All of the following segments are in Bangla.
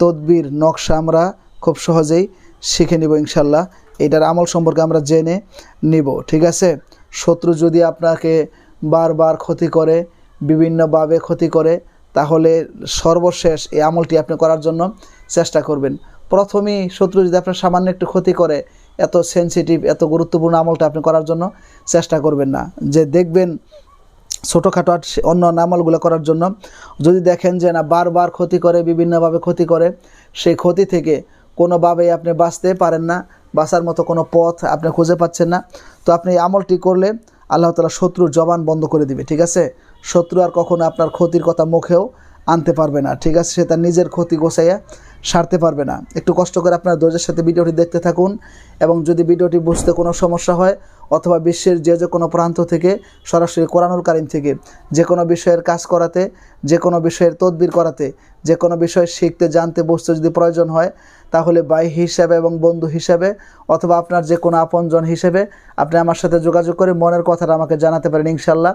তদবির, নকশা আমরা খুব সহজেই শিখে নিব ইনশাল্লাহ। এটার আমল সম্পর্কে আমরা জেনে নিব, ঠিক আছে? শত্রু যদি আপনাকে বারবার ক্ষতি করে, বিভিন্নভাবে ক্ষতি করে, তাহলে সর্বশেষ এই আমলটি আপনি করার জন্য চেষ্টা করবেন। প্রথমেই শত্রু যদি আপনার সামান্য একটু ক্ষতি করে, এত সেন্সিটিভ এত গুরুত্বপূর্ণ আমলটা আপনি করার জন্য চেষ্টা করবেন না। যে দেখবেন ছোটোখাটো আর অন্য আমলগুলো করার জন্য। যদি দেখেন যে না, বারবার ক্ষতি করে, বিভিন্নভাবে ক্ষতি করে, সেই ক্ষতি থেকে কোনোভাবেই আপনি বাঁচতে পারেন না, বাঁচার মতো কোনো পথ আপনি খুঁজে পাচ্ছেন না। তো আপনি এই আমলটি করলে আল্লাহ তালা শত্রুর জবান বন্ধ করে দিবে, ঠিক আছে? শত্রু আর কখনো আপনার ক্ষতির কথা মুখেও আনতে পারবে না, ঠিক আছে? সে তার নিজের ক্ষতি গোছাইয়া সারতে পারবে না। একটু কষ্ট করে আপনার ধৈর্যের সাথে ভিডিওটি দেখতে থাকুন এবং যদি ভিডিওটি বুঝতে কোনো সমস্যা হয় অথবা বিশ্বের যে যে কোনো প্রান্ত থেকে, সরাসরি কোরআনুল কারিম থেকে, যে কোনো বিষয়ের কাজ করাতে, যে কোনো বিষয়ের তদবির করাতে, যে কোনো বিষয় শিখতে, জানতে, বুঝতে যদি প্রয়োজন হয়, তাহলে ভাই হিসাবে এবং বন্ধু হিসাবে অথবা আপনার যে কোনো আপনজন হিসেবে আপনি আমার সাথে যোগাযোগ করে মনের কথাটা আমাকে জানাতে পারেন ইনশাল্লাহ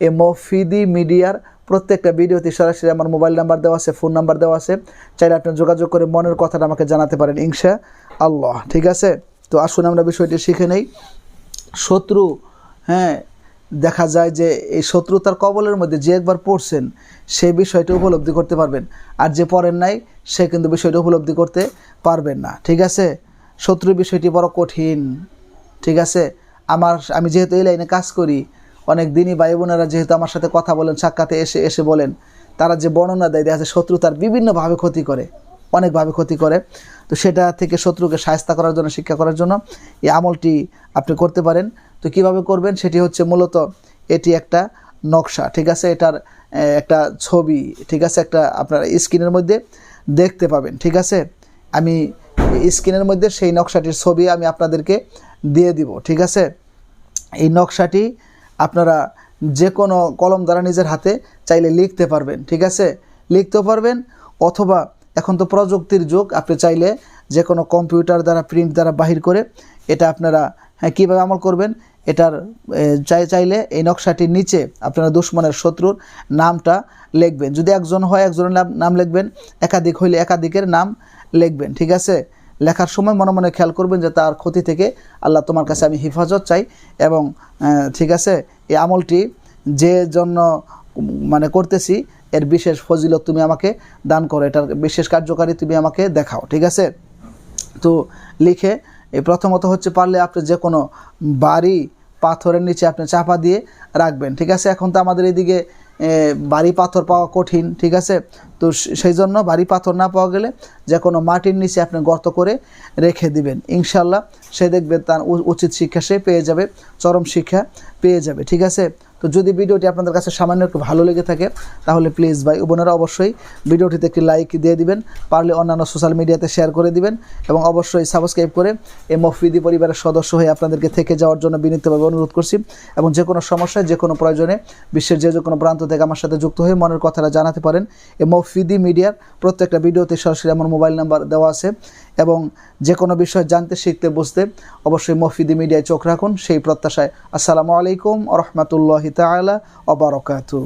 এই মফিদি মিডিয়ার প্রত্যেকটা ভিডিওতে সরাসরি আমার মোবাইল নাম্বার দেওয়া আছে, ফোন নাম্বার দেওয়া আছে। চাইলে আপনি যোগাযোগ করে মনের কথাটা আমাকে জানাতে পারেন ইনশা আল্লাহ। ঠিক আছে? তো আসুন আমরা বিষয়টি শিখে নেই। শত্রু হ্যাঁ দেখা যায় যে এই শত্রুতার কবলের মধ্যে যে একবার পড়ছেন সেই বিষয়টা উপলব্ধি করতে পারবেন। আর যে পড়েন নাই, সে কিন্তু বিষয়টা উপলব্ধি করতে পারবেন না। ঠিক আছে? শত্রু বিষয়টি বড় কঠিন। ঠিক আছে? আমার, আমি যেহেতু এই লাইনে কাজ করি, অনেক দিনই ভাই বোনেরা যেহেতু আমার সাথে কথা বলেন, সাক্ষাতে এসে এসে বলেন, তারা যে বর্ণনা দেয়, দেখা যাচ্ছে শত্রু তার বিভিন্নভাবে ক্ষতি করে। অনেকভাবে ক্ষতি করে। তো সেটা থেকে শত্রুকে সাহায্য করার জন্য, শিক্ষা করার জন্য এই আমলটি আপনি করতে পারেন। তো কীভাবে করবেন? সেটি হচ্ছে মূলত এটি একটা নকশা, ঠিক আছে? এটার একটা ছবি, ঠিক আছে? একটা আপনার স্ক্রিনের মধ্যে দেখতে পাবেন, ঠিক আছে? আমি স্ক্রিনের মধ্যে সেই নকশাটির ছবি আমি আপনাদেরকে দিয়ে দিব, ঠিক আছে? এই নকশাটি আপনারা যে কোনো কলম দ্বারা নিজের হাতে চাইলে লিখতে পারবেন, ঠিক আছে? লিখতেও পারবেন অথবা এখন তো প্রযুক্তির যুগ, আপনি চাইলে যে কোনো কম্পিউটার দ্বারা, প্রিন্ট দ্বারা বাহির করে এটা আপনারা হ্যাঁ কীভাবে আমল করবেন, এটার চাই, চাইলে এই নকশাটির নিচে আপনারা দুশ্মনের শত্রুর নামটা লিখবেন। যদি একজন হয়, একজনের নাম নাম লিখবেন, একাধিক হইলে একাধিকের নাম লিখবেন, ঠিক আছে? লেখার সময় মনে মনে খেয়াল করবেন যে তার ক্ষতি থেকে আল্লাহ তোমার কাছে আমি হেফাজত চাই এবং ঠিক আছে? এই আমলটি যে জন্য মানে করতেছি এর বিশেষ ফজিলত তুমি আমাকে দান করো, এটার বিশেষ কার্যকারী তুমি আমাকে দেখাও, ঠিক আছে? তো লিখে এই প্রথমত হচ্ছে পারলে আপনি যে কোনো বাড়ি পাথরের নিচে আপনি চাপা দিয়ে রাখবেন, ঠিক আছে? এখন তো আমাদের এদিকে বাড়ি পাথর পাওয়া কঠিন, ঠিক আছে? তো সেই জন্য বাড়ি পাথর না পাওয়া গেলে যে কোনো মাটির নিচে আপনি গর্ত করে রেখে দিবেন। ইনশাল্লাহ সে দেখবেন তার উচিত শিক্ষা সে পেয়ে যাবে, চরম শিক্ষা পেয়ে যাবে, ঠিক আছে? তো যদি ভিডিওটি আপনাদের কাছে সামান্য একটু ভালো লেগে থাকে, তাহলে প্লিজ ভাই, বোনেরা অবশ্যই ভিডিওটিতে একটি লাইক দিয়ে দিবেন, পারলে অন্যান্য সোশ্যাল মিডিয়াতে শেয়ার করে দিবেন, এবং অবশ্যই সাবস্ক্রাইব করে এই মফিদি পরিবারের সদস্য হয়ে আপনাদেরকে থেকে যাওয়ার জন্য বিনীতভাবে অনুরোধ করছি, এবং যে কোনো সমস্যায়, যে কোনো প্রয়োজনে বিশ্বের যে যে কোনো প্রান্ত থেকে আমার সাথে যুক্ত হয়ে মনের কথাটা জানাতে পারেন। এই মফিদি মিডিয়ার প্রত্যেকটা ভিডিওতে সরাসরি আমার মোবাইল নাম্বার দেওয়া আছে, এবং যে কোনো বিষয় জানতে, শিখতে, বুঝতে অবশ্যই মফিদি মিডিয়ায় চোখ রাখুন। সেই প্রত্যাশায় আসসালামু আলাইকুম আ রহমতুল্লাহ তালা অবরকাতু